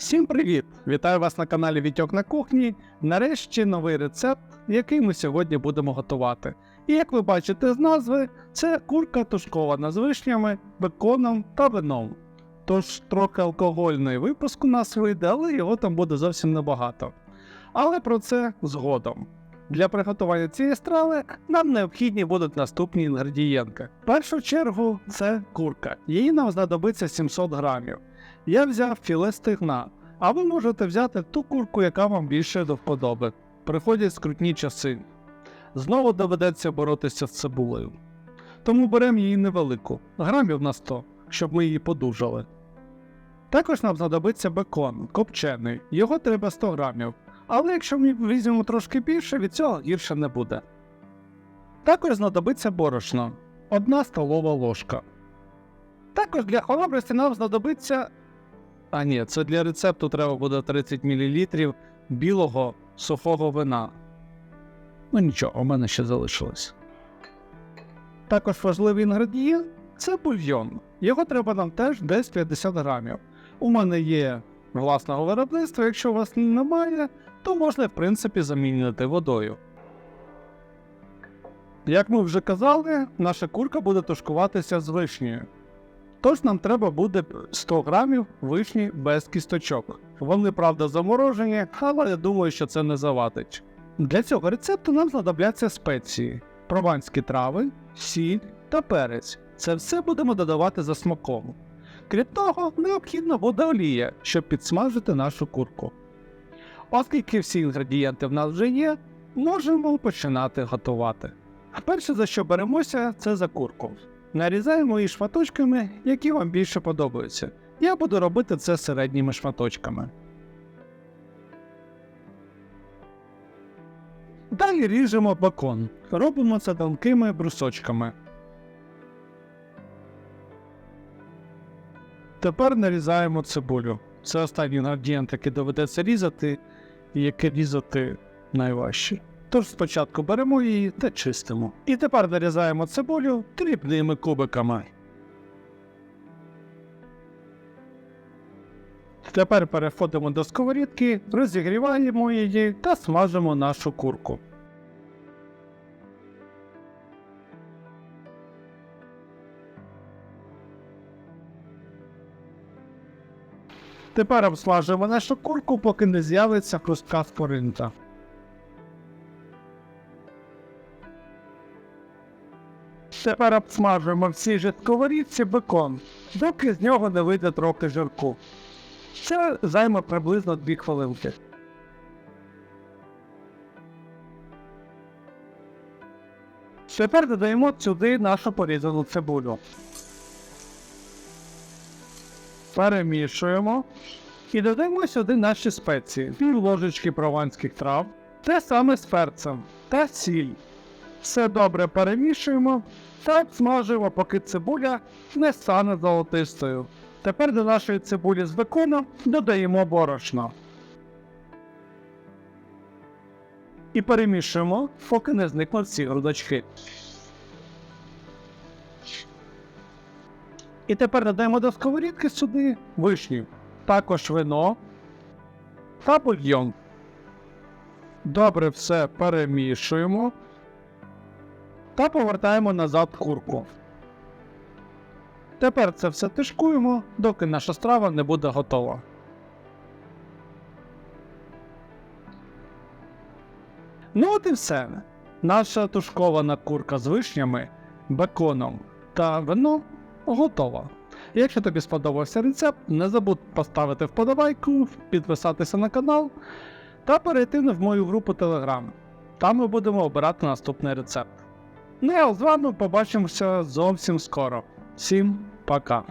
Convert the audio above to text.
Всім привіт! Вітаю вас на каналі Вітьок на кухні. Нарешті новий рецепт, який ми сьогодні будемо готувати. І як ви бачите з назви, це курка тушкована з вишнями, беконом та вином. Тож трохи алкогольний випуск у нас вийде, але його там буде зовсім небагато. Але про це згодом. Для приготування цієї страви нам необхідні будуть наступні інгредієнти. В першу чергу це курка. Її нам знадобиться 700 грамів. Я взяв філе стегна, а ви можете взяти ту курку, яка вам більше до вподоби. Приходять скрутні часи. Знову доведеться боротися з цибулею. Тому беремо її невелику, грамів на 100, щоб ми її подужали. Також нам знадобиться бекон, копчений, його треба 100 грамів. Але якщо ми візьмемо трошки більше, від цього гірше не буде. Також знадобиться борошно 1 столова ложка. Також для хоробрості нам знадобиться. А ні, це для рецепту треба буде 30 мл білого сухого вина. Ну нічого, у мене ще залишилось. Також важливий інгредієнт це бульйон. Його треба нам теж десь 50 грамів. У мене є власного виробництва, якщо у вас немає, то можна, в принципі, замінити водою. Як ми вже казали, наша курка буде тушкуватися з вишнею. Тож нам треба буде 100 грамів вишні без кісточок. Вони, правда, заморожені, але я думаю, що це не завадить. Для цього рецепту нам знадобляться спеції: прованські трави, сіль та перець. Це все будемо додавати за смаком. Крім того, необхідна буде олія, щоб підсмажити нашу курку. Оскільки всі інгредієнти в нас вже є, можемо починати готувати. Перше, за що беремося, це за курку. Нарізаємо її шматочками, які вам більше подобаються. Я буду робити це середніми шматочками. Далі ріжемо бакон. Робимо це тонкими брусочками. Тепер нарізаємо цибулю. Це останній інгредієнт, який доведеться різати, і який різати найважче. Тож спочатку беремо її та чистимо. І тепер нарізаємо цибулю дрібними кубиками. Тепер переходимо до сковорідки, розігріваємо її та смажимо нашу курку. Тепер обсмажуємо нашу курку, поки не з'явиться хрустка скоринка. Тепер обсмажуємо в цій бекон, доки з нього не вийде трохи жирку. Це займе приблизно 2 хвилинки. Тепер додаємо сюди нашу порізану цибулю. Перемішуємо і додаємо сюди наші спеції, пів ложечки прованських трав, те саме з перцем та сіль. Все добре перемішуємо та смажуємо, поки цибуля не стане золотистою. Тепер до нашої цибулі з беконом додаємо борошно. І перемішуємо, поки не зникнуть всі грудочки. І тепер додаємо до сковорідки сюди вишню, також вино та бульйон. Добре все перемішуємо та повертаємо назад курку. Тепер це все тишкуємо, доки наша страва не буде готова. Ну от і все. Наша тушкована курка з вишнями, беконом та вином готова. Якщо тобі сподобався рецепт, не забудь поставити вподобайку, підписатися на канал та перейти в мою групу Telegram. Там ми будемо обирати наступний рецепт. Ну а з вами побачимося зовсім скоро. Всім пока!